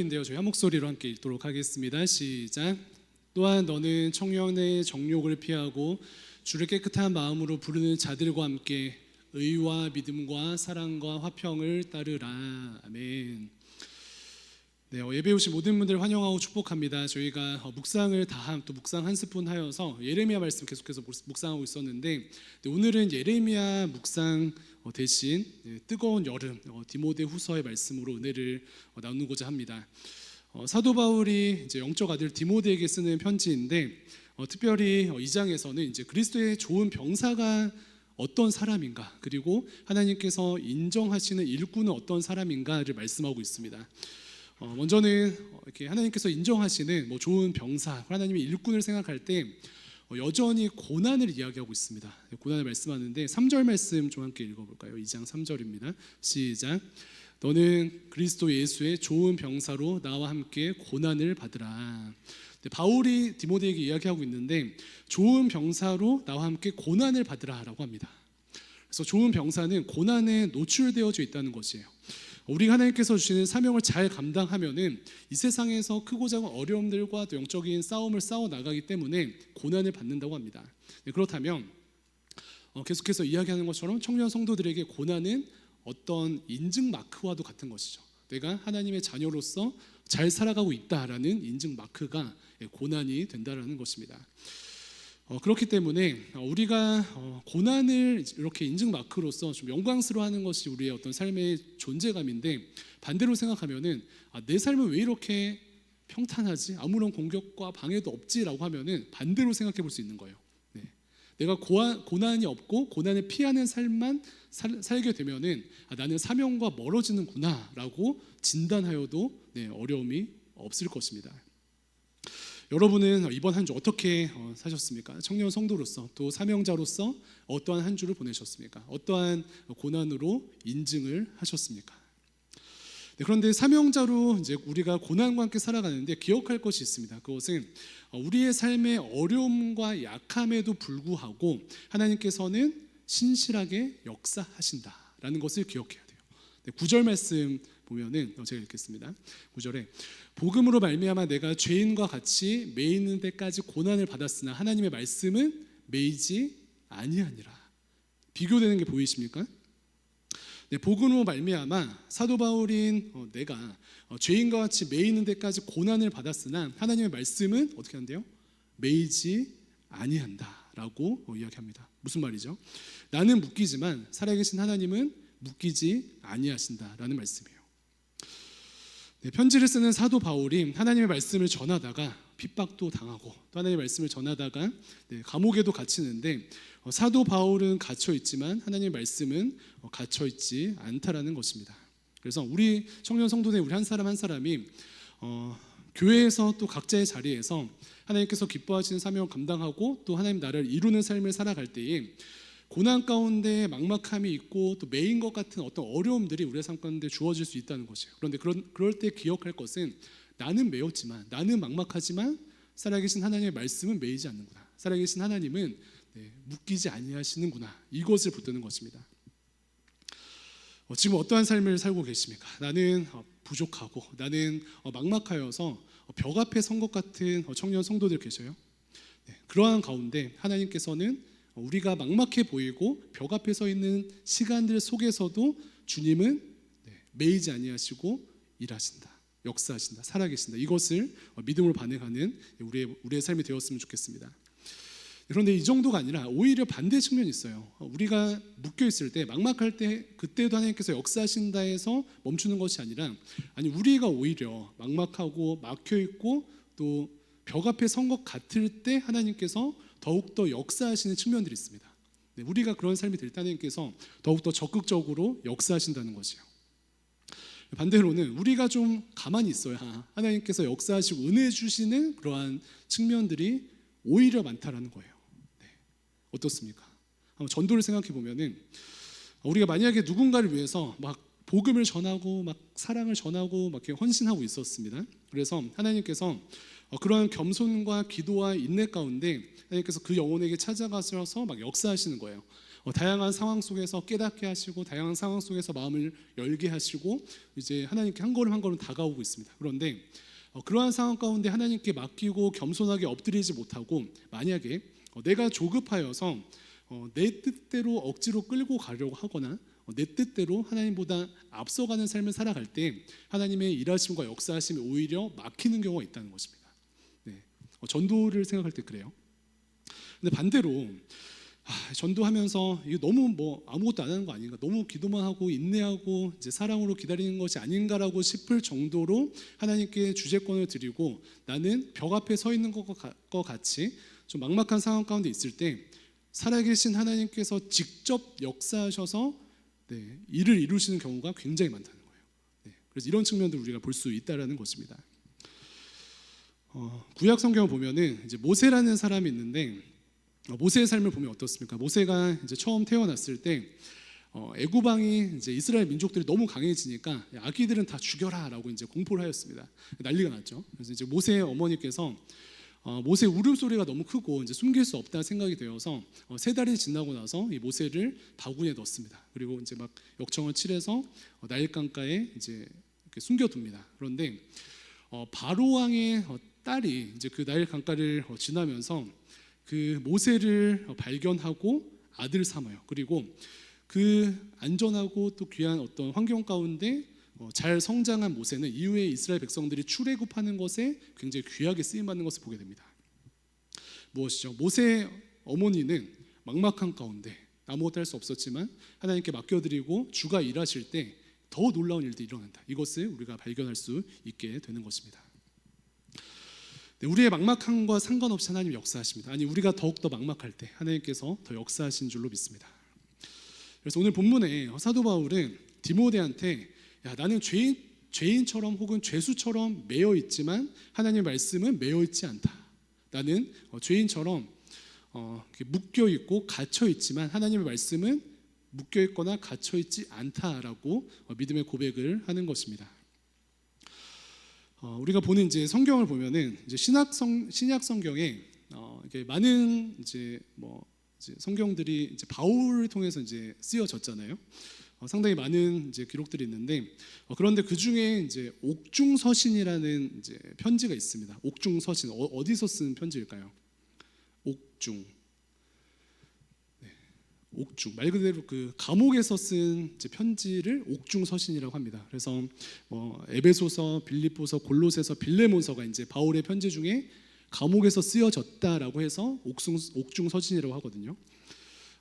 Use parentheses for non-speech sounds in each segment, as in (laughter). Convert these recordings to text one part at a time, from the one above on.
인데요. 저희 한 목소리로 함께 읽도록 하겠습니다. 시작. 또한 너는 청년의 정욕을 피하고 주를 깨끗한 마음으로 부르는 자들과 함께 의와 믿음과 사랑과 화평을 따르라. 아멘. 네, 어, 예배 오신 모든 분들 환영하고 축복합니다. 저희가 어, 묵상을 다함 또 묵상 한 스푼 하여서 예레미야 말씀 계속해서 묵- 묵상하고 있었는데 네, 오늘은 예레미야 묵상 어, 대신 네, 뜨거운 여름 어, 디모데 후서의 말씀으로 은혜를 어, 나누고자 합니다. 어, 사도 바울이 이제 영적 아들 디모데에게 쓰는 편지인데 어, 특별히 어, 이 장에서는 이제 그리스도의 좋은 병사가 어떤 사람인가 그리고 하나님께서 인정하시는 일꾼은 어떤 사람인가를 말씀하고 있습니다. 어, 먼저는 어, 이렇게 하나님께서 인정하시는 뭐 좋은 병사, 하나님의 일꾼을 생각할 때 어, 여전히 고난을 이야기하고 있습니다. 고난을 말씀하는데 3절 말씀 좀 함께 읽어볼까요? 2장 3절입니다. 시작. 너는 그리스도 예수의 좋은 병사로 나와 함께 고난을 받으라. 네, 바울이 디모데에게 이야기하고 있는데 좋은 병사로 나와 함께 고난을 받으라라고 합니다. 그래서 좋은 병사는 고난에 노출되어져 있다는 것이에요. 우리가 하나님께서 주시는 사명을 잘 감당하면은 이 세상에서 크고 작은 어려움들과 또 영적인 싸움을 싸워 나가기 때문에 고난을 받는다고 합니다. 네, 그렇다면 어, 계속해서 이야기하는 것처럼 청년 성도들에게 고난은 어떤 인증 마크와도 같은 것이죠. 내가 하나님의 자녀로서 잘 살아가고 있다라는 인증 마크가 예, 고난이 된다라는 것입니다. 어, 그렇기 때문에 어, 우리가 어, 고난을 이렇게 인증 마크로서 좀 영광스러워하는 것이 우리의 어떤 삶의 존재감인데 반대로 생각하면은 아, 내 삶은 왜 이렇게 평탄하지 아무런 공격과 방해도 없지라고 하면은 반대로 생각해 볼 수 있는 거예요. 네. 내가 고아, 고난이 없고 고난을 피하는 삶만 살, 살게 되면은 아, 나는 사명과 멀어지는구나라고 진단하여도 네, 어려움이 없을 것입니다. 여러분은 이번 한 주 어떻게 어, 사셨습니까? 청년 성도로서 또 사명자로서 어떠한 한 주를 보내셨습니까? 어떠한 고난으로 인증을 하셨습니까? 네, 그런데 사명자로 이제 우리가 고난과 함께 살아가는데 기억할 것이 있습니다. 그것은 어, 우리의 삶의 어려움과 약함에도 불구하고 하나님께서는 신실하게 역사하신다라는 것을 기억해야 돼요. 네, 9절 말씀 보면은 어, 제가 읽겠습니다. 9절에 복음으로 말미암아 내가 죄인과 같이 매이는 데까지 고난을 받았으나 하나님의 말씀은 매이지 아니하니라. 비교되는 게 보이십니까? 네, 복음으로 말미암아 사도 바울인 어, 내가 어, 죄인과 같이 매이는 데까지 고난을 받았으나 하나님의 말씀은 어떻게 한대요? 매이지 아니한다라고 어, 이야기합니다. 무슨 말이죠? 나는 묶이지만 살아계신 하나님은 묶이지 아니하신다라는 말씀이에요. 네, 편지를 쓰는 사도 바울이 하나님의 말씀을 전하다가 핍박도 당하고 또 하나님의 말씀을 전하다가 네, 감옥에도 갇히는데 어, 사도 바울은 갇혀 있지만 하나님의 말씀은 어, 갇혀 있지 않다라는 것입니다. 그래서 우리 청년 성도들 우리 한 사람 한 사람이 어, 교회에서 또 각자의 자리에서 하나님께서 기뻐하시는 사명을 감당하고 또 하나님 나라를 이루는 삶을 살아갈 때에 고난 가운데 막막함이 있고 또 매인 것 같은 어떤 어려움들이 우리의 삶 가운데 주어질 수 있다는 것이에요. 그런데 그런 그럴 때 기억할 것은 나는 매였지만 나는 막막하지만 살아계신 하나님의 말씀은 매이지 않는구나. 살아계신 하나님은 네, 묶이지 아니하시는구나. 이것을 붙드는 것입니다. 어, 지금 어떠한 삶을 살고 계십니까? 나는 어, 부족하고 나는 어, 막막하여서 어, 벽 앞에 선 것 같은 어, 청년 성도들 계셔요. 네, 그러한 가운데 하나님께서는 우리가 막막해 보이고 벽 앞에 서 있는 시간들 속에서도 주님은 네, 매이지 아니하시고 일하신다, 역사하신다, 살아계신다. 이것을 어, 믿음으로 반응하는 우리의 우리의 삶이 되었으면 좋겠습니다. 그런데 이 정도가 아니라 오히려 반대 측면이 있어요. 어, 우리가 묶여 있을 때 막막할 때 그때도 하나님께서 역사하신다 해서 멈추는 것이 아니라 아니 우리가 오히려 막막하고 막혀 있고 또 벽 앞에 선 것 같을 때 하나님께서 더욱 더 역사하시는 측면들이 있습니다. 네, 우리가 그런 삶이 될때 하나님께서 더욱 더 적극적으로 역사하신다는 것이요. 반대로는 우리가 좀 가만히 있어야 하나님께서 역사하시고 은혜 주시는 그러한 측면들이 오히려 많다라는 거예요. 네. 어떻습니까? 한번 전도를 생각해 보면은 우리가 만약에 누군가를 위해서 막 복음을 전하고 막 사랑을 전하고 막 이렇게 헌신하고 있었습니다. 그래서 하나님께서 어, 그러한 겸손과 기도와 인내 가운데 하나님께서 그 영혼에게 찾아가셔서 막 역사하시는 거예요. 어, 다양한 상황 속에서 깨닫게 하시고 다양한 상황 속에서 마음을 열게 하시고 이제 하나님께 한 걸음 한 걸음 다가오고 있습니다. 그런데 어, 그러한 상황 가운데 하나님께 맡기고 겸손하게 엎드리지 못하고 만약에 어, 내가 조급하여서 어, 내 뜻대로 억지로 끌고 가려고 하거나 어, 내 뜻대로 하나님보다 앞서가는 삶을 살아갈 때 하나님의 일하심과 역사하심이 오히려 막히는 경우가 있다는 것입니다. 네. 어, 전도를 생각할 때 그래요. 근데 반대로 아, 전도하면서 이게 너무 뭐 아무것도 안 하는 거 아닌가? 너무 기도만 하고 인내하고 이제 사랑으로 기다리는 것이 아닌가라고 싶을 정도로 하나님께 주제권을 드리고 나는 벽 앞에 서 있는 것과 같이 좀 막막한 상황 가운데 있을 때 살아계신 하나님께서 직접 역사하셔서 네, 일을 이루시는 경우가 굉장히 많다는 거예요. 네, 그래서 이런 측면도 우리가 볼 수 있다라는 것입니다. 어, 구약 성경을 보면은 이제 모세라는 사람이 있는데 어, 모세의 삶을 보면 어떻습니까? 모세가 이제 처음 태어났을 때 어, 애굽왕이 이제 이스라엘 민족들이 너무 강해지니까 야, 아기들은 다 죽여라라고 이제 공포를 하였습니다. 난리가 났죠. 그래서 이제 모세의 어머니께서 어, 모세 울음소리가 너무 크고 이제 숨길 수 없다 생각이 되어서 어, 세 달이 지나고 나서 이 모세를 바구니에 넣습니다. 그리고 이제 막 역청을 칠해서 어, 나일강가에 이제 숨겨둡니다. 그런데 어, 바로 왕의 어, 딸이 이제 그 나일 강가를 어, 지나면서 그 모세를 어, 발견하고 아들 삼아요. 그리고 그 안전하고 또 귀한 어떤 환경 가운데 어, 잘 성장한 모세는 이후에 이스라엘 백성들이 출애굽하는 것에 굉장히 귀하게 쓰임 받는 것을 보게 됩니다. 무엇이죠? 모세 어머니는 막막한 가운데 아무것도 할 수 없었지만 하나님께 맡겨드리고 주가 일하실 때 더 놀라운 일들이 일어난다. 이것을 우리가 발견할 수 있게 되는 것입니다. 네, 우리의 막막함과 상관없이 하나님 역사하십니다. 아니 우리가 더욱 더 막막할 때 하나님께서 더 역사하신 줄로 믿습니다. 그래서 오늘 본문에 사도 바울은 디모데한테 야 나는 죄인 죄인처럼 혹은 죄수처럼 매여 있지만 하나님의 말씀은 매여 있지 않다. 나는 어, 죄인처럼 어, 묶여 있고 갇혀 있지만 하나님의 말씀은 묶여 있거나 갇혀 있지 않다라고 어, 믿음의 고백을 하는 것입니다. 어, 우리가 보는 이제 성경을 보면은 이제 신약 성 신약 성경에 어, 이렇게 많은 이제 뭐 이제 성경들이 이제 바울을 통해서 이제 쓰여졌잖아요. 어, 상당히 많은 이제 기록들이 있는데 어, 그런데 그 중에 이제 옥중 서신이라는 이제 편지가 있습니다. 옥중 서신 어, 어디서 쓴 편지일까요? 옥중. 네, 옥중 말 그대로 그 감옥에서 쓴 편지를 옥중 서신이라고 합니다. 그래서 뭐 에베소서, 빌립보서, 골로새서, 빌레몬서가 이제 바울의 편지 중에 감옥에서 쓰여졌다라고 해서 옥중 옥중 서신이라고 하거든요.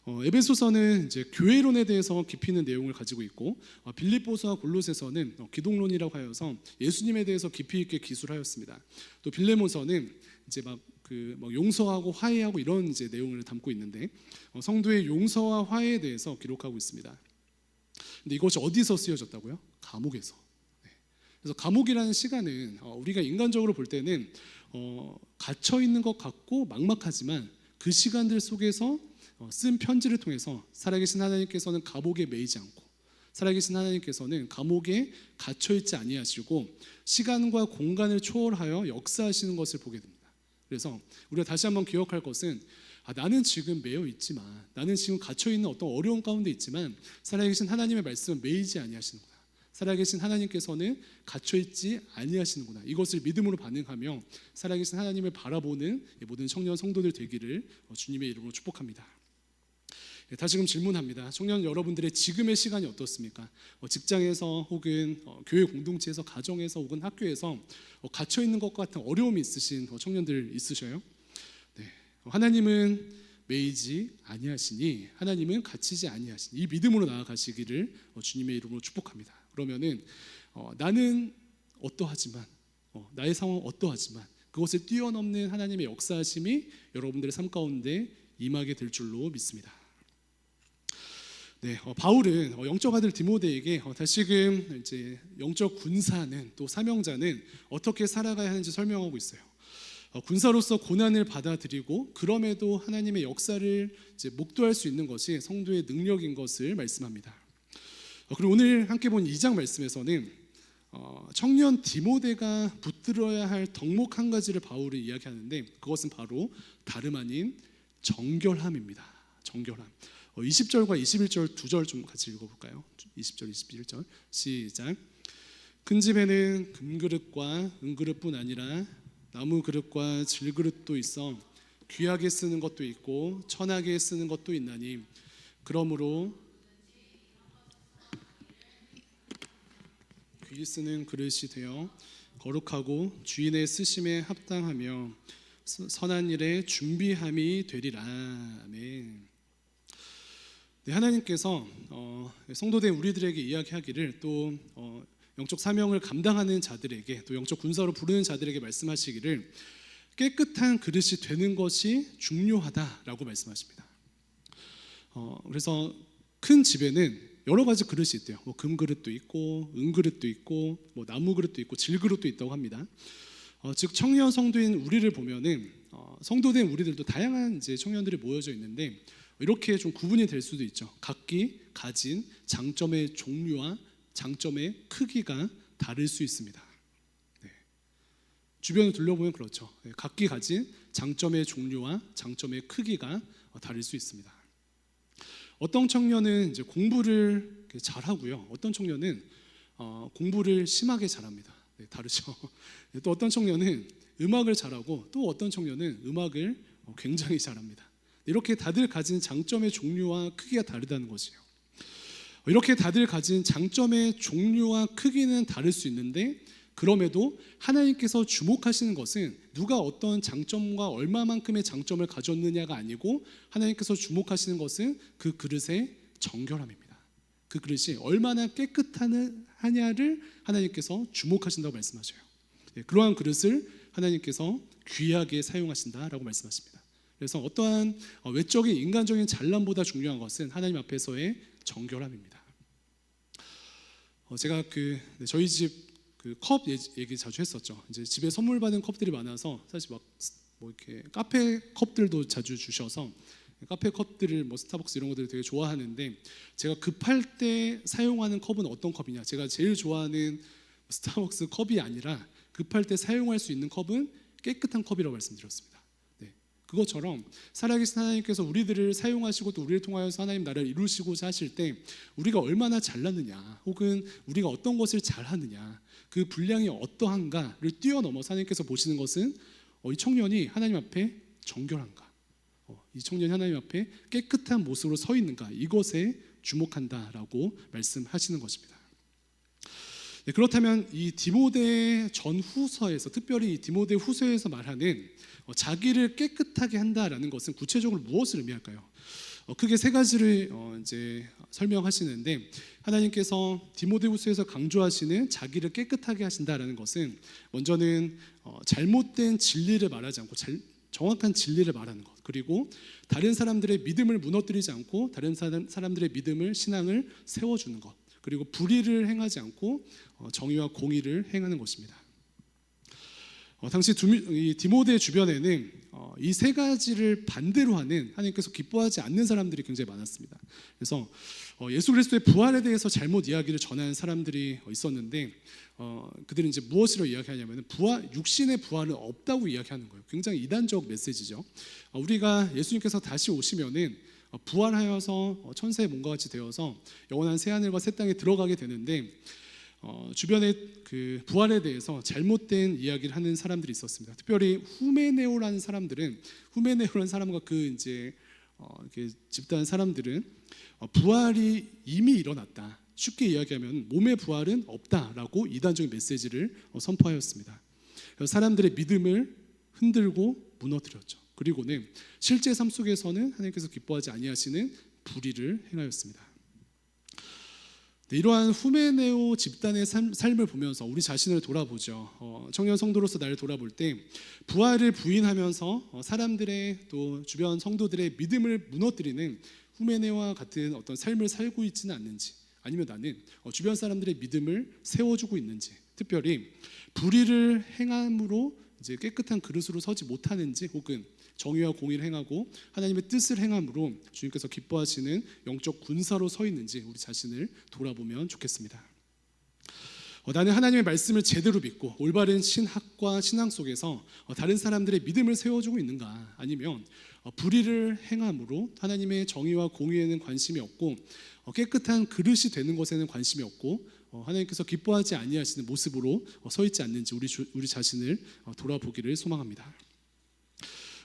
어, 에베소서는 이제 교회론에 대해서 깊이 있는 내용을 가지고 있고 어, 빌립보서와 골로새서는 어, 기독론이라고 하여서 예수님에 대해서 깊이 있게 기술하였습니다. 또 빌레몬서는 이제 막그 용서하고 화해하고 이런 이제 내용을 담고 있는데 어, 성도의 용서와 화해에 대해서 기록하고 있습니다. 근데 이것이 어디서 쓰여졌다고요? 감옥에서. 네. 그래서 감옥이라는 시간은 어, 우리가 인간적으로 볼 때는 어, 갇혀 있는 것 같고 막막하지만 그 시간들 속에서 어, 쓴 편지를 통해서 살아계신 하나님께서는 감옥에 매이지 않고 살아계신 하나님께서는 감옥에 갇혀 있지 아니하시고 시간과 공간을 초월하여 역사하시는 것을 보게 됩니다. 그래서 우리가 다시 한번 기억할 것은 아, 나는 지금 매여 있지만 나는 지금 갇혀 있는 어떤 어려운 가운데 있지만 살아계신 하나님의 말씀은 매이지 아니하시는구나. 살아계신 하나님께서는 갇혀 있지 아니하시는구나. 이것을 믿음으로 반응하며 살아계신 하나님을 바라보는 모든 청년 성도들 되기를 어, 주님의 이름으로 축복합니다. 예, 다시금 질문합니다. 청년 여러분들의 지금의 시간이 어떻습니까? 어, 직장에서 혹은 어, 교회 공동체에서 가정에서 혹은 학교에서 어, 갇혀 있는 것 같은 어려움이 있으신 어, 청년들 있으셔요? 네. 어, 하나님은 매이지 아니하시니 하나님은 갇히지 아니하시니 이 믿음으로 나아가시기를 어, 주님의 이름으로 축복합니다. 그러면은 어, 나는 어떠하지만 어, 나의 상황 어떠하지만 그것을 뛰어넘는 하나님의 역사하심이 여러분들의 삶 가운데 임하게 될 줄로 믿습니다. 네, 어, 바울은 어, 영적 아들 디모데에게 어, 다시금 이제 영적 군사는 또 사명자는 어떻게 살아가야 하는지 설명하고 있어요. 어, 군사로서 고난을 받아들이고 그럼에도 하나님의 역사를 이제 목도할 수 있는 것이 성도의 능력인 것을 말씀합니다. 어, 그리고 오늘 함께 본 2장 말씀에서는 어, 청년 디모데가 붙들어야 할 덕목 한 가지를 바울이 이야기하는데 그것은 바로 다름 아닌 정결함입니다. 정결함. 어, 20절과 21절 두 절 좀 같이 읽어볼까요? 20절, 21절 시작. 큰 집에는 금그릇과 은그릇뿐 아니라 나무 그릇과 질그릇도 있어 귀하게 쓰는 것도 있고 천하게 쓰는 것도 있나니 그러므로 귀 쓰는 그릇이 되어 거룩하고 주인의 쓰심에 합당하며 서- 선한 일에 준비함이 되리라. 아멘. 네, 하나님께서 어, 성도된 우리들에게 이야기하기를 또 어, 영적 사명을 감당하는 자들에게 또 영적 군사로 부르는 자들에게 말씀하시기를 깨끗한 그릇이 되는 것이 중요하다라고 말씀하십니다. 어, 그래서 큰 집에는 여러 가지 그릇이 있대요. 뭐 금그릇도 있고 은그릇도 있고 뭐 나무 그릇도 있고 질그릇도 있다고 합니다. 어, 즉 청년 성도인 우리를 보면은 어, 성도된 우리들도 다양한 이제 청년들이 모여져 있는데 이렇게 좀 구분이 될 수도 있죠. 각기 가진 장점의 종류와 장점의 크기가 다를 수 있습니다. 네. 주변을 둘러보면 그렇죠. 네, 각기 가진 장점의 종류와 장점의 크기가 어, 다를 수 있습니다. 어떤 청년은 이제 공부를 잘하고요. 어떤 청년은 어, 공부를 심하게 잘합니다. 네, 다르죠. (laughs) 네, 또 어떤 청년은 음악을 잘하고 또 어떤 청년은 음악을 어, 굉장히 잘합니다. 이렇게 다들 가진 장점의 종류와 크기가 다르다는 것이에요. 이렇게 다들 가진 장점의 종류와 크기는 다를 수 있는데 그럼에도 하나님께서 주목하시는 것은 누가 어떤 장점과 얼마만큼의 장점을 가졌느냐가 아니고 하나님께서 주목하시는 것은 그 그릇의 정결함입니다. 그 그릇이 얼마나 깨끗하냐를 하나님께서 주목하신다고 말씀하셔요. 예, 그러한 그릇을 하나님께서 귀하게 사용하신다라고 말씀하십니다. 그래서 어떠한 어, 외적인 인간적인 잘남보다 중요한 것은 하나님 앞에서의 정결함입니다. 어, 제가 그 네, 저희 집 그 컵 얘기 자주 했었죠. 이제 집에 선물 받은 컵들이 많아서 사실 막 뭐 이렇게 카페 컵들도 자주 주셔서 카페 컵들을 뭐 스타벅스 이런 것들을 되게 좋아하는데 제가 급할 때 사용하는 컵은 어떤 컵이냐? 제가 제일 좋아하는 스타벅스 컵이 아니라 급할 때 사용할 수 있는 컵은 깨끗한 컵이라고 말씀드렸습니다. 네. 그것처럼 살아계신 하나님께서 우리들을 사용하시고 또 우리를 통하여서 하나님 나라를 이루시고자 하실 때 우리가 얼마나 잘났느냐 혹은 우리가 어떤 것을 잘하느냐 그 분량이 어떠한가를 뛰어넘어 하나님께서 보시는 것은 어, 이 청년이 하나님 앞에 정결한가 어, 이 청년이 하나님 앞에 깨끗한 모습으로 서 있는가 이것에 주목한다라고 말씀하시는 것입니다. 네, 그렇다면 이 디모데 전후서에서 특별히 이 디모데 후서에서 말하는 어, 자기를 깨끗하게 한다라는 것은 구체적으로 무엇을 의미할까요? 어, 크게 세 가지를 어, 이제 설명하시는데 하나님께서 디모데후서에서 강조하시는 자기를 깨끗하게 하신다라는 것은 먼저는 어, 잘못된 진리를 말하지 않고 잘, 정확한 진리를 말하는 것 그리고 다른 사람들의 믿음을 무너뜨리지 않고 다른 사람, 사람들의 믿음을 신앙을 세워주는 것 그리고 불의를 행하지 않고 어, 정의와 공의를 행하는 것입니다. 어, 당시 디모데 주변에는 어, 이세 가지를 반대로 하는 하나님께서 기뻐하지 않는 사람들이 굉장히 많았습니다. 그래서 어, 예수 그리스도의 부활에 대해서 잘못 이야기를 전하는 사람들이 어, 있었는데 어, 그들은 이제 무엇으로 이야기하냐면 부활 육신의 부활은 없다고 이야기하는 거예요. 굉장히 이단적 메시지죠. 어, 우리가 예수님께서 다시 오시면은 어, 부활하여서 어, 천사의 몸과 같이 되어서 영원한 새 하늘과 새 땅에 들어가게 되는데 어, 주변에 그 부활에 대해서 잘못된 이야기를 하는 사람들이 있었습니다. 특별히 후메네오라는 사람들은 후메네오라는 사람과 그 이제 어, 집단 사람들은 어, 부활이 이미 일어났다. 쉽게 이야기하면 몸의 부활은 없다라고 이단적인 메시지를 어, 선포하였습니다. 사람들의 믿음을 흔들고 무너뜨렸죠. 그리고는 실제 삶 속에서는 하나님께서 기뻐하지 아니하시는 불의를 행하였습니다. 네, 이러한 후메네오 집단의 삶, 삶을 보면서 우리 자신을 돌아보죠. 어, 청년 성도로서 나를 돌아볼 때 부활을 부인하면서 어, 사람들의 또 주변 성도들의 믿음을 무너뜨리는 후메네와 같은 어떤 삶을 살고 있지는 않는지 아니면 나는 어, 주변 사람들의 믿음을 세워주고 있는지 특별히 불의를 행함으로 이제 깨끗한 그릇으로 서지 못하는지 혹은 정의와 공의를 행하고 하나님의 뜻을 행함으로 주님께서 기뻐하시는 영적 군사로 서 있는지 우리 자신을 돌아보면 좋겠습니다. 어, 나는 하나님의 말씀을 제대로 믿고 올바른 신학과 신앙 속에서 어, 다른 사람들의 믿음을 세워주고 있는가 아니면 어, 불의를 행함으로 하나님의 정의와 공의에는 관심이 없고 어, 깨끗한 그릇이 되는 것에는 관심이 없고 어, 하나님께서 기뻐하지 아니하시는 모습으로 어, 서 있지 않는지 우리 주- 우리 자신을 어, 돌아보기를 소망합니다.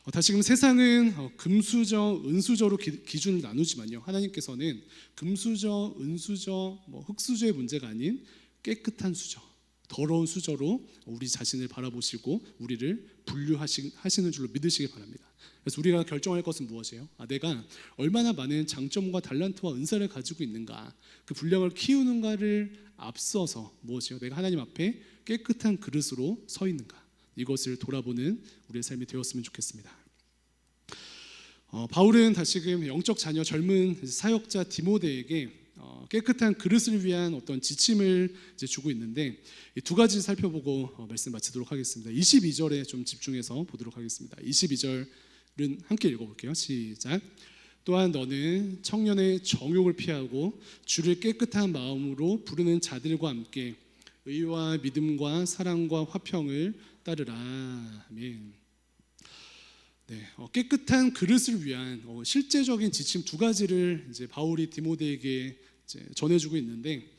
어, 다시금 세상은 어, 금수저, 은수저로 기, 기준을 나누지만요. 하나님께서는 금수저, 은수저, 뭐 흙수저의 문제가 아닌 깨끗한 수저, 더러운 수저로 우리 자신을 바라보시고 우리를 분류하시는 줄로 믿으시기 바랍니다. 그래서 우리가 결정할 것은 무엇이에요? 아, 내가 얼마나 많은 장점과 달란트와 은사를 가지고 있는가, 그 분량을 키우는가를 앞서서 무엇이요? 내가 하나님 앞에 깨끗한 그릇으로 서 있는가? 이것을 돌아보는 우리의 삶이 되었으면 좋겠습니다. 어, 바울은 다시금 영적 자녀 젊은 사역자 디모데에게 어, 깨끗한 그릇을 위한 어떤 지침을 이제 주고 있는데 이두 가지 살펴보고 어, 말씀 마치도록 하겠습니다. 22절에 좀 집중해서 보도록 하겠습니다. 22절은 함께 읽어볼게요. 시작. 또한 너는 청년의 정욕을 피하고 주를 깨끗한 마음으로 부르는 자들과 함께 의와 믿음과 사랑과 화평을 따르라. 아멘. 네, 어, 깨끗한 그릇을 위한 어, 실제적인 지침 두 가지를 이제 바울이 디모데에게 이제 전해주고 있는데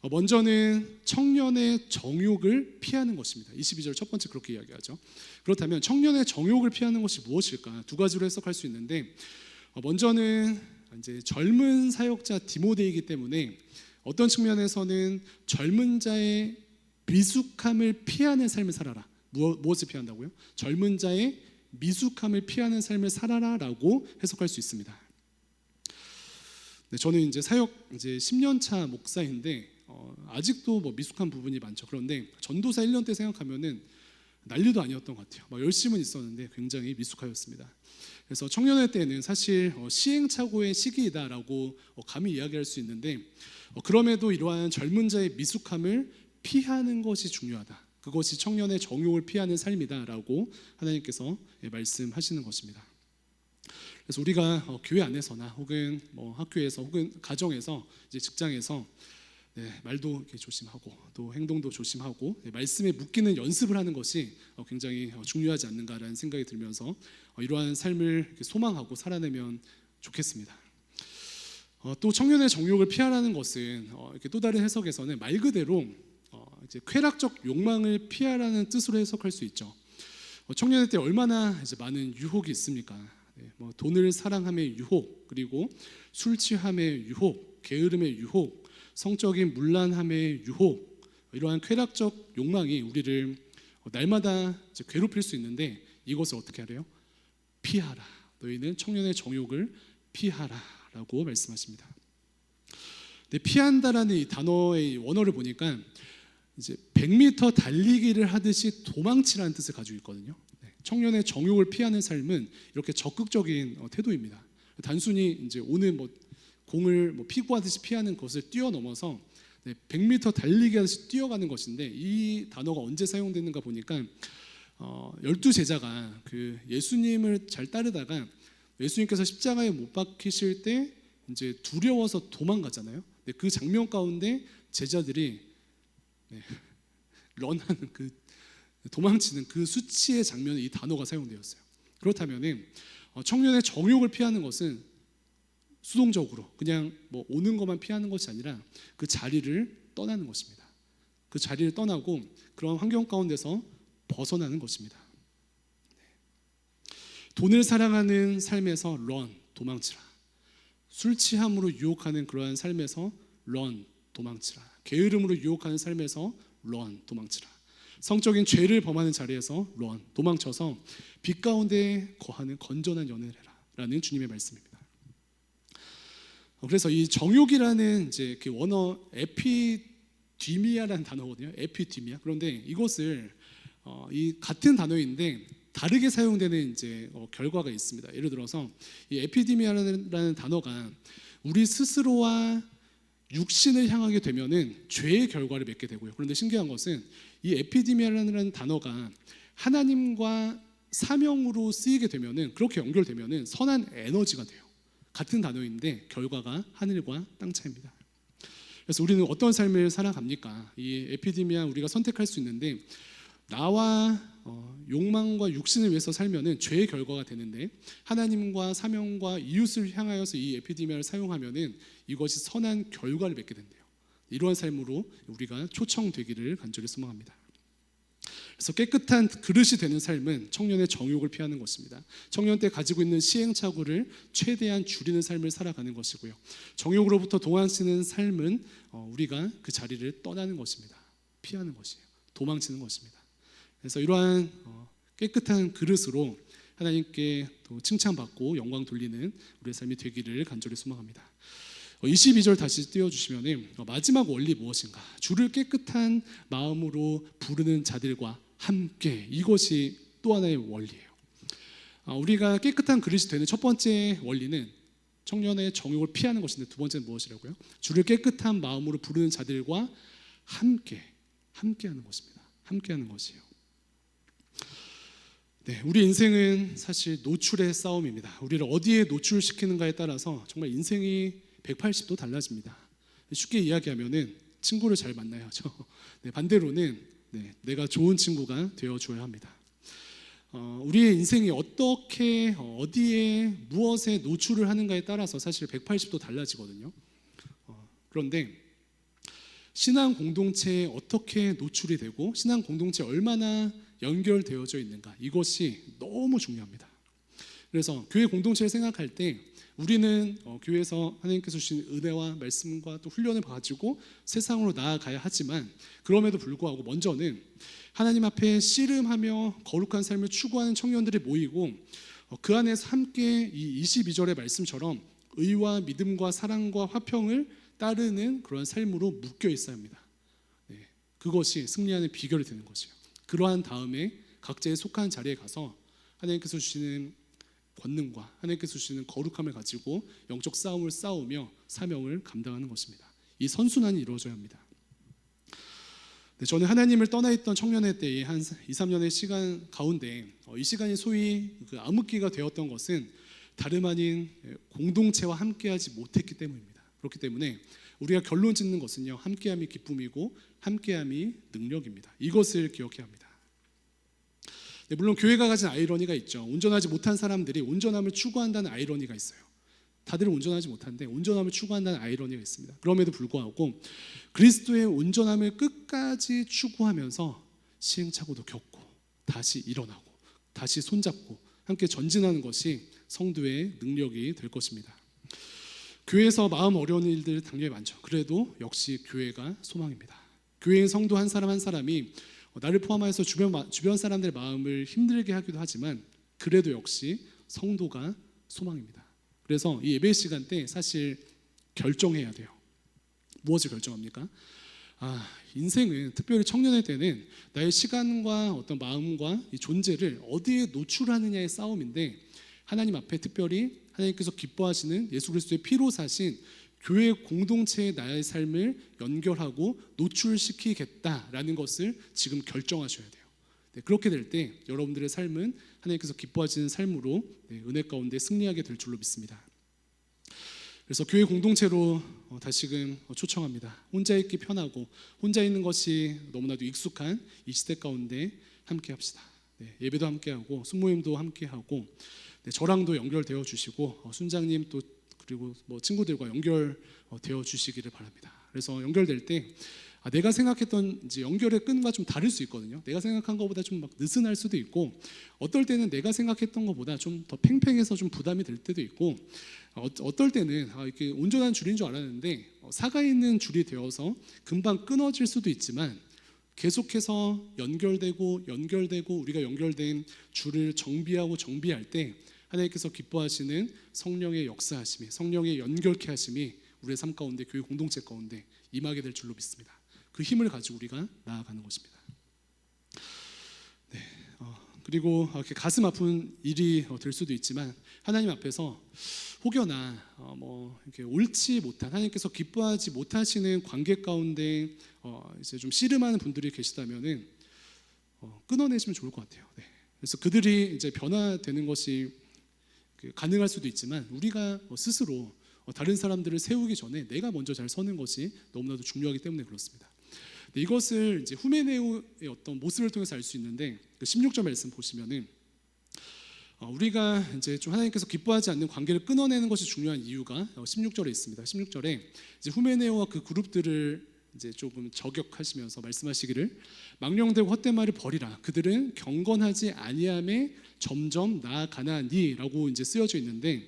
어, 먼저는 청년의 정욕을 피하는 것입니다. 22절 첫 번째 그렇게 이야기하죠. 그렇다면 청년의 정욕을 피하는 것이 무엇일까? 두 가지로 해석할 수 있는데 어, 먼저는 이제 젊은 사역자 디모데이기 때문에 어떤 측면에서는 젊은 자의 미숙함을 피하는 삶을 살아라. 무엇, 무엇을 피한다고요? 젊은 자의 미숙함을 피하는 삶을 살아라라고 해석할 수 있습니다. 네, 저는 이제 사역 이제 10년 차 목사인데 어, 아직도 뭐 미숙한 부분이 많죠. 그런데 전도사 1년 때 생각하면은 난리도 아니었던 것 같아요. 막 열심은 있었는데 굉장히 미숙하였습니다. 그래서 청년회 때는 사실 어, 시행착오의 시기이다라고 어, 감히 이야기할 수 있는데 어, 그럼에도 이러한 젊은 자의 미숙함을 피하는 것이 중요하다. 그것이 청년의 정욕을 피하는 삶이다라고 하나님께서 예, 말씀하시는 것입니다. 그래서 우리가 어, 교회 안에서나 혹은 뭐 학교에서 혹은 가정에서 이제 직장에서 네, 말도 이렇게 조심하고 또 행동도 조심하고 네, 말씀에 묶이는 연습을 하는 것이 어, 굉장히 어, 중요하지 않는가라는 생각이 들면서 어, 이러한 삶을 소망하고 살아내면 좋겠습니다. 어, 또 청년의 정욕을 피하라는 것은 어, 이렇게 또 다른 해석에서는 말 그대로 어, 이제 쾌락적 욕망을 피하라는 뜻으로 해석할 수 있죠. 어, 청년의 때 얼마나 이제 많은 유혹이 있습니까? 네, 뭐 돈을 사랑함의 유혹, 그리고 술 취함의 유혹, 게으름의 유혹, 성적인 문란함의 유혹, 이러한 쾌락적 욕망이 우리를 어, 날마다 괴롭힐 수 있는데 이것을 어떻게 하래요? 피하라. 너희는 청년의 정욕을 피하라라고 말씀하십니다. 근데 피한다라는 이 단어의 원어를 보니까 이제 100m 달리기를 하듯이 도망치라는 뜻을 가지고 있거든요. 네, 청년의 정욕을 피하는 삶은 이렇게 적극적인 어, 태도입니다. 단순히 이제 오는 뭐 공을 뭐 피구하듯이 피하는 것을 뛰어넘어서 네, 100m 달리기 하듯이 뛰어가는 것인데 이 단어가 언제 사용되는가 보니까 어, 열두 제자가 그 예수님을 잘 따르다가 예수님께서 십자가에 못 박히실 때 이제 두려워서 도망가잖아요. 네, 그 장면 가운데 제자들이 네, (laughs) 런하는 그 도망치는 그 수치의 장면에 이 단어가 사용되었어요. 그렇다면은 어, 청년의 정욕을 피하는 것은 수동적으로 그냥 뭐 오는 것만 피하는 것이 아니라 그 자리를 떠나는 것입니다. 그 자리를 떠나고 그런 환경 가운데서 벗어나는 것입니다. 돈을 사랑하는 삶에서 런 도망치라. 술 취함으로 유혹하는 그러한 삶에서 런 도망치라. 게으름으로 유혹하는 삶에서 런 도망치라. 성적인 죄를 범하는 자리에서 런 도망쳐서 빛 가운데 거하는 건전한 연애를 해라라는 주님의 말씀입니다. 어, 그래서 이 정욕이라는 이제 그 원어 에피디미아라는 단어거든요. 에피디미아. 그런데 이것을 어, 이 같은 단어인데 다르게 사용되는 이제 어, 결과가 있습니다. 예를 들어서 이 에피디미아라는 단어가 우리 스스로와 육신을 향하게 되면은 죄의 결과를 맺게 되고요. 그런데 신기한 것은 이 에피디미아라는 단어가 하나님과 사명으로 쓰이게 되면은 그렇게 연결되면은 선한 에너지가 돼요. 같은 단어인데 결과가 하늘과 땅 차이입니다. 그래서 우리는 어떤 삶을 살아갑니까? 이 에피디미아 우리가 선택할 수 있는데 나와 어, 욕망과 육신을 위해서 살면은 죄의 결과가 되는데 하나님과 사명과 이웃을 향하여서 이 에피디미아를 사용하면은 이것이 선한 결과를 맺게 된대요. 이러한 삶으로 우리가 초청되기를 간절히 소망합니다. 그래서 깨끗한 그릇이 되는 삶은 청년의 정욕을 피하는 것입니다. 청년 때 가지고 있는 시행착오를 최대한 줄이는 삶을 살아가는 것이고요. 정욕으로부터 도망치는 삶은 어, 우리가 그 자리를 떠나는 것입니다. 피하는 것이에요. 도망치는 것입니다. 그래서 이러한 어, 깨끗한 그릇으로 하나님께 또 칭찬받고 영광 돌리는 우리의 삶이 되기를 간절히 소망합니다. 22절 다시 띄워주시면 마지막 원리 무엇인가? 주를 깨끗한 마음으로 부르는 자들과 함께 이것이 또 하나의 원리예요. 아, 우리가 깨끗한 그릇이 되는 첫 번째 원리는 청년의 정욕을 피하는 것인데 두 번째는 무엇이라고요? 주를 깨끗한 마음으로 부르는 자들과 함께 함께하는 것입니다. 함께하는 것이에요. 네, 우리 인생은 사실 노출의 싸움입니다. 우리를 어디에 노출시키는가에 따라서 정말 인생이 180도 달라집니다. 쉽게 이야기하면은 친구를 잘 만나야죠. 네, 반대로는 네, 내가 좋은 친구가 되어줘야 합니다. 어, 우리의 인생이 어떻게 어, 어디에 무엇에 노출을 하는가에 따라서 사실 180도 달라지거든요. 어, 그런데 신앙 공동체에 어떻게 노출이 되고 신앙 공동체에 얼마나 연결되어져 있는가 이것이 너무 중요합니다. 그래서 교회 공동체를 생각할 때 우리는 어, 교회에서 하나님께서 주신 은혜와 말씀과 또 훈련을 가지고 세상으로 나아가야 하지만 그럼에도 불구하고 먼저는 하나님 앞에 씨름하며 거룩한 삶을 추구하는 청년들이 모이고 어, 그 안에서 함께 이 22절의 말씀처럼 의와 믿음과 사랑과 화평을 따르는 그런 삶으로 묶여 있어야 합니다. 네, 그것이 승리하는 비결이 되는 것이요. 그러한 다음에 각자의 속한 자리에 가서 하나님께서 주시는 권능과 하나님께서 주시는 거룩함을 가지고 영적 싸움을 싸우며 사명을 감당하는 것입니다. 이 선순환이 이루어져야 합니다. 네, 저는 하나님을 떠나 있던 청년의 때에 한 2, 3년의 시간 가운데 어, 이 시간이 소위 그 암흑기가 되었던 것은 다름 아닌 공동체와 함께하지 못했기 때문입니다. 그렇기 때문에 우리가 결론 짓는 것은요 함께함이 기쁨이고 함께함이 능력입니다. 이것을 기억해야 합니다. 네, 물론 교회가 가진 아이러니가 있죠. 운전하지 못한 사람들이 운전함을 추구한다는 아이러니가 있어요. 다들 운전하지 못한데 운전함을 추구한다는 아이러니가 있습니다. 그럼에도 불구하고 그리스도의 운전함을 끝까지 추구하면서 시행착오도 겪고 다시 일어나고 다시 손잡고 함께 전진하는 것이 성도의 능력이 될 것입니다. 교회에서 마음 어려운 일들 당연히 많죠. 그래도 역시 교회가 소망입니다. 교회인 성도 한 사람 한 사람이 나를 포함해서 주변 주변 사람들의 마음을 힘들게 하기도 하지만 그래도 역시 성도가 소망입니다. 그래서 이 예배 시간 때 사실 결정해야 돼요. 무엇을 결정합니까? 아, 인생은 특별히 청년의 때는 나의 시간과 어떤 마음과 이 존재를 어디에 노출하느냐의 싸움인데 하나님 앞에 특별히 하나님께서 기뻐하시는 예수 그리스도의 피로 사신 교회 공동체의 나의 삶을 연결하고 노출시키겠다라는 것을 지금 결정하셔야 돼요. 네, 그렇게 될 때 여러분들의 삶은 하나님께서 기뻐하시는 삶으로 네, 은혜 가운데 승리하게 될 줄로 믿습니다. 그래서 교회 공동체로 어, 다시금 초청합니다. 혼자 있기 편하고 혼자 있는 것이 너무나도 익숙한 이 시대 가운데 함께 합시다. 네, 예배도 함께 하고 순모임도 함께 하고 네, 저랑도 연결되어 주시고 어, 순장님 또 그리고 뭐 친구들과 연결되어 주시기를 바랍니다. 그래서 연결될 때 아, 내가 생각했던 이제 연결의 끈과 좀 다를 수 있거든요. 내가 생각한 것보다 좀 막 느슨할 수도 있고, 어떨 때는 내가 생각했던 것보다 좀 더 팽팽해서 좀 부담이 될 때도 있고, 어, 어떨 때는 아, 이렇게 온전한 줄인 줄 알았는데 어, 사가 있는 줄이 되어서 금방 끊어질 수도 있지만 계속해서 연결되고 연결되고 우리가 연결된 줄을 정비하고 정비할 때 하나님께서 기뻐하시는 성령의 역사하심이 성령의 연결케 하심이 우리의 삶 가운데 교회 공동체 가운데 임하게 될 줄로 믿습니다. 그 힘을 가지고 우리가 나아가는 것입니다. 네, 어, 그리고 이렇게 가슴 아픈 일이 어, 될 수도 있지만 하나님 앞에서 혹여나 어, 뭐 이렇게 옳지 못한 하나님께서 기뻐하지 못하시는 관계 가운데 어, 이제 좀 씨름하는 분들이 계시다면은 어, 끊어내시면 좋을 것 같아요. 네. 그래서 그들이 이제 변화되는 것이 그 가능할 수도 있지만 우리가 어, 스스로 어, 다른 사람들을 세우기 전에 내가 먼저 잘 서는 것이 너무나도 중요하기 때문에 그렇습니다. 이것을 이제 후메네오의 어떤 모습을 통해서 알 수 있는데 그 16절 말씀 보시면은 어, 우리가 이제 좀 하나님께서 기뻐하지 않는 관계를 끊어내는 것이 중요한 이유가 어, 16절에 있습니다. 16절에 이제 후메네오와 그 그룹들을 이제 조금 저격하시면서 말씀하시기를 망령되고 헛된 말을 버리라. 그들은 경건하지 아니함에 점점 나아가나니라고 이제 쓰여져 있는데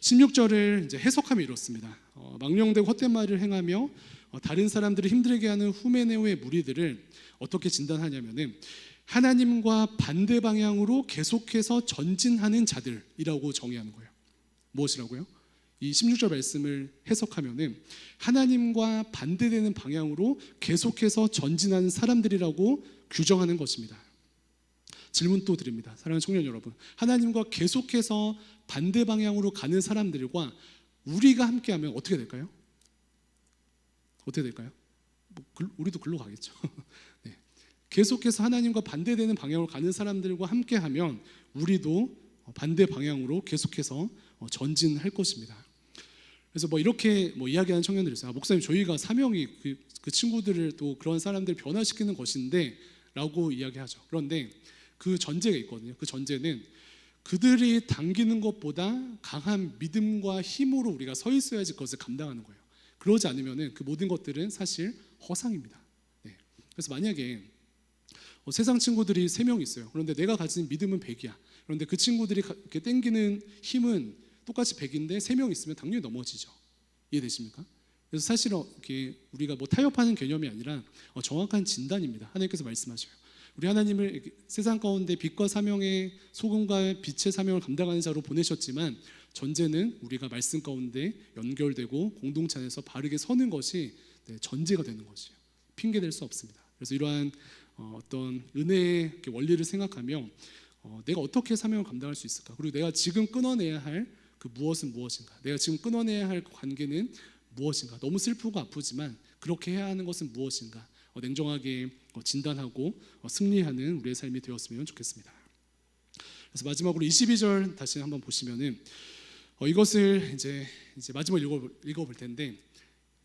16절을 이제 해석하면 이렇습니다. 어, 망령되고 헛된 말을 행하며 어, 다른 사람들을 힘들게 하는 후메네오의 무리들을 어떻게 진단하냐면은 하나님과 반대 방향으로 계속해서 전진하는 자들이라고 정의하는 거예요. 무엇이라고요? 이 16절 말씀을 해석하면은 하나님과 반대되는 방향으로 계속해서 전진하는 사람들이라고 규정하는 것입니다. 질문 또 드립니다. 사랑하는 청년 여러분. 하나님과 계속해서 반대 방향으로 가는 사람들과 우리가 함께하면 어떻게 될까요? 어떻게 될까요? 뭐 글- 우리도 글로 가겠죠. (laughs) 네. 계속해서 하나님과 반대되는 방향으로 가는 사람들과 함께하면 우리도 어, 반대 방향으로 계속해서 어, 전진할 것입니다. 그래서 뭐 이렇게 뭐 이야기하는 청년들이 있어요. 아, 목사님 저희가 사명이 그, 그 친구들을 또 그런 사람들 을 변화시키는 것인데라고 이야기하죠. 그런데 그 전제가 있거든요. 그 전제는 그들이 당기는 것보다 강한 믿음과 힘으로 우리가 서 있어야지 그것을 감당하는 거예요. 그러지 않으면은 그 모든 것들은 사실 허상입니다. 네. 그래서 만약에 어, 세상 친구들이 세 명 있어요. 그런데 내가 가진 믿음은 100이야. 그런데 그 친구들이 가- 이렇게 땡기는 힘은 똑같이 100인데 세명 있으면 당연히 넘어지죠. 이해되십니까? 그래서 사실은 이렇게 우리가 뭐 타협하는 개념이 아니라 어, 정확한 진단입니다. 하나님께서 말씀하셔요. 우리 하나님을 세상 가운데 빛과 사명의 소금과 빛의 사명을 감당하는 자로 보내셨지만 전제는 우리가 말씀 가운데 연결되고 공동체 안에서 바르게 서는 것이 네, 전제가 되는 것이에요. 핑계 될 수 없습니다. 그래서 이러한 어, 어떤 은혜의 원리를 생각하며 어, 내가 어떻게 사명을 감당할 수 있을까? 그리고 내가 지금 끊어내야 할 그 무엇은 무엇인가? 내가 지금 끊어내야 할 관계는 무엇인가? 너무 슬프고 아프지만 그렇게 해야 하는 것은 무엇인가? 어, 냉정하게 어, 진단하고 어, 승리하는 우리의 삶이 되었으면 좋겠습니다. 그래서 마지막으로 22절 다시 한번 보시면은 어, 이것을 이제 이제 마지막 읽어 읽어볼 텐데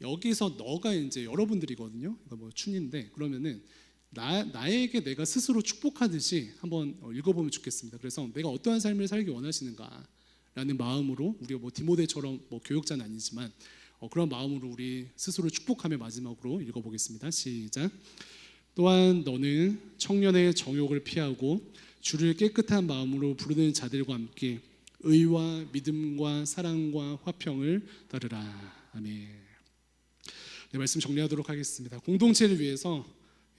여기서 너가 이제 여러분들이거든요. 이거 뭐 춘인데 그러면은 나 나에게 내가 스스로 축복하듯이 한번 어, 읽어보면 좋겠습니다. 그래서 내가 어떠한 삶을 살기 원하시는가 라는 마음으로 우리가 뭐 디모데처럼 뭐 교육자는 아니지만 어, 그런 마음으로 우리 스스로 축복하며 마지막으로 읽어보겠습니다. 시작. 또한 너는 청년의 정욕을 피하고 주를 깨끗한 마음으로 부르는 자들과 함께 의와 믿음과 사랑과 화평을 따르라. 아멘. 네, 말씀 정리하도록 하겠습니다. 공동체를 위해서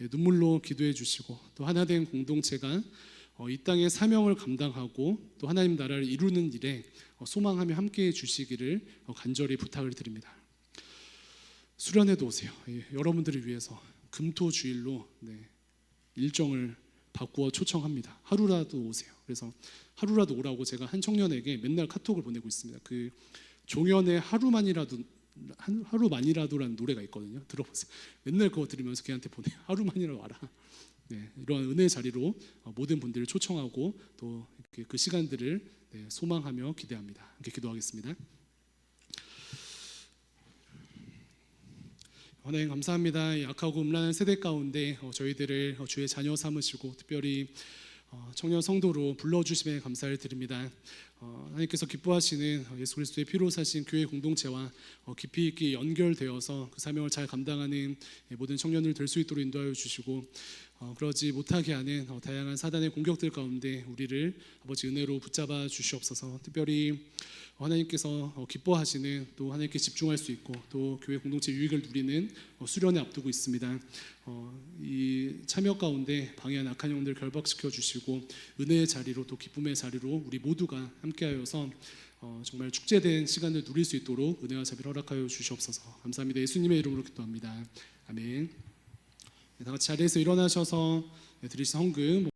예, 눈물로 기도해 주시고 또 하나 된 공동체가 어, 이 땅의 사명을 감당하고 또 하나님 나라를 이루는 일에 어, 소망하며 함께해 주시기를 어, 간절히 부탁을 드립니다. 수련회도 오세요. 예, 여러분들을 위해서 금토 주일로 네, 일정을 바꾸어 초청합니다. 하루라도 오세요. 그래서 하루라도 오라고 제가 한 청년에게 맨날 카톡을 보내고 있습니다. 그 종현의 하루만이라도 한- 하루만이라도라는 노래가 있거든요. 들어보세요. 맨날 그거 들으면서 걔한테 보내요. 하루만이라도 와라. 네, 이러한 은혜 자리로 어, 모든 분들을 초청하고 또 그 시간들을 네, 소망하며 기대합니다. 함께 기도하겠습니다. 하나님 감사합니다. 이 악하고 음란한 세대 가운데 어, 저희들을 어, 주의 자녀 삼으시고 특별히 어, 청년 성도로 불러주심에 감사를 드립니다. 어, 하나님께서 기뻐하시는 어, 예수 그리스도의 피로 사신 교회 공동체와 어, 깊이 있게 연결되어서 그 사명을 잘 감당하는 예, 모든 청년들 될수 있도록 인도하여 주시고 어, 그러지 못하게 하는 어, 다양한 사단의 공격들 가운데 우리를 아버지 은혜로 붙잡아 주시옵소서. 특별히 하나님께서 어, 기뻐하시는 또 하나님께 집중할 수 있고 또 교회 공동체 유익을 누리는 어, 수련회 앞두고 있습니다. 어, 이 참여 가운데 방해한 악한 영들 결박시켜 주시고 은혜의 자리로 또 기쁨의 자리로 우리 모두가 함께 하여서 어, 정말 축제된 시간을 누릴 수 있도록 은혜와 자비를 허락하여 주시옵소서. 감사합니다. 예수님의 이름으로 기도합니다. 아멘. 네, 다 같이 자리에서 일어나셔서 드리신 헌금